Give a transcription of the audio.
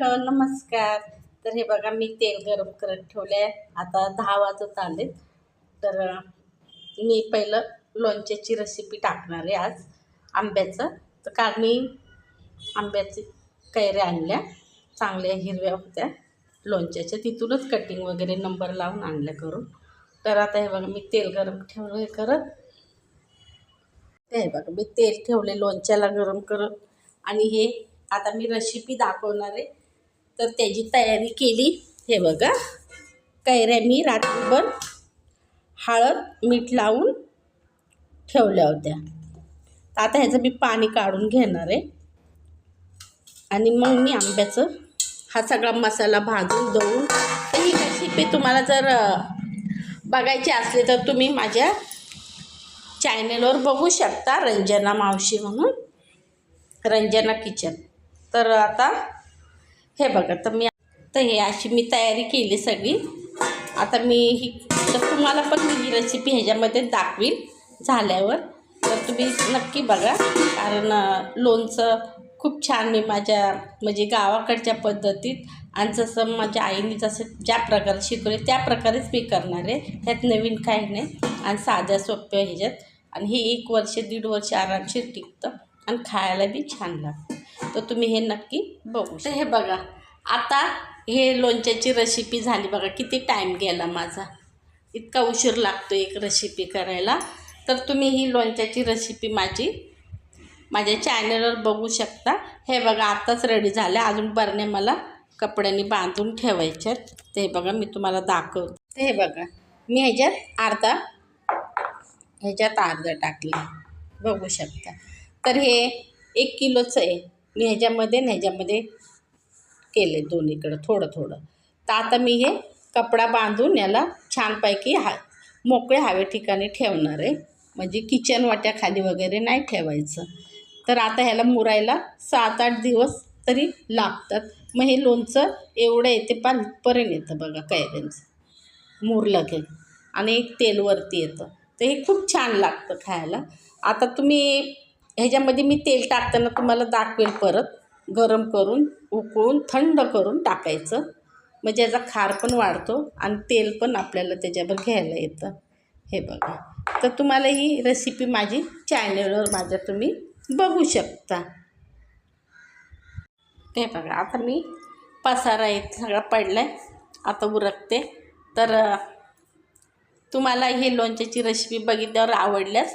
Hello नमस्कार. तर हे बघा मी तेल गरम करत ठेवले आहे आता दहा वाजत आले तर मी पहिलं लोणच्याची रेसिपी टाकणार आहे आज आंब्याचं. तर काल मी आंब्याची कैऱ्या आणल्या चांगल्या हिरव्या होत्या. लोणच्याच्या तिथूनच कटिंग वगैरे नंबर लावून आणल्या करून. तर आता हे बघा मी तेल गरम ठेवलं हे करत. ते हे बघा मी तेल ठेवले लोणच्याला गरम करत. आणि हे आता मी रेसिपी दाखवणार आहे. तर त्याची तयारी केली. हे बघा. कैऱ्या मी रात्रभर हळद मीठ लावून ठेवल्या होत्या. तर आता ह्याचं मी पाणी काढून घेणार आहे. आणि मग मी आंब्याचं हा सगळा मसाला भाजून दळून. तर ही रेसिपी तुम्हाला जर बघायची असली तर तुम्ही माझ्या चॅनेलवर बघू शकता. रंजना मावशी म्हणून. रंजना किचन. तर आता हे बघा तर मी तर हे अशी मी तयारी केली सगळी. आता मी ही तर तुम्हाला पण मी ही रेसिपी ह्याच्यामध्ये दाखवीन झाल्यावर. तर तुम्ही नक्की बघा कारण लोणचं खूप छान मी माझ्या म्हणजे गावाकडच्या पद्धतीत आणि जसं माझ्या आईने जसं ज्या प्रकारे शिकवले त्या प्रकारेच मी करणार आहे. त्यात नवीन काही नाही. आणि साध्या सोप्या ह्याच्यात. आणि हे एक वर्ष दीड वर्ष आरामशीर टिकतं आणि खायला बी छान लागतं. तर तुम्ही हे नक्की बघू तर हे बघा. आता हे लोणच्याची रेसिपी झाली बघा. किती टाईम गेला माझा. इतका उशीर लागतो एक रेसिपी करायला. तर तुम्ही ही लोणच्याची रेसिपी माझी माझ्या चॅनलवर बघू शकता. हे बघा आत्ताच रेडी झालं अजून बरणे मला कपड्यांनी बांधून ठेवायच्यात ते बघा मी तुम्हाला दाखवते. ते हे बघा मी ह्याच्यात अर्धा ह्याच्यात अर्धा टाकले. बघू शकता. तर हे एक किलोचं आहे. मी ह्याच्यामध्ये आणि ह्याच्यामध्ये केले दोन्हीकडं थोडं थोडं. तर आता मी हे कपडा बांधून याला छानपैकी हा मोकळे हवे ठिकाणी ठेवणार आहे. म्हणजे किचन वाट्याखाली वगैरे नाही ठेवायचं. तर आता ह्याला मुरायला सात आठ दिवस तरी लागतात. मग हे लोणचं एवढं येते पारपर्यंत येतं बघा कैऱ्यांचं मुरलं की आणि एक तेलवरती येतं. तर हे खूप छान लागतं खायला. आता तुम्ही ह्याच्यामध्ये मी तेल टाकताना तुम्हाला दाखवेल परत. गरम करून उकळून थंड करून टाकायचं. म्हणजे याचा खार पण वाढतो आणि तेल पण आपल्याला त्याच्यावर घ्यायला येतं. हे बघा. तर तुम्हाला ही रेसिपी माझी चॅनलवर माझ्या तुम्ही बघू शकता. हे बघा आता मी पसारा येत सगळा पडला आहे आता उरकते. तर तुम्हाला हे लोणच्याची रेसिपी बघितल्यावर आवडल्यास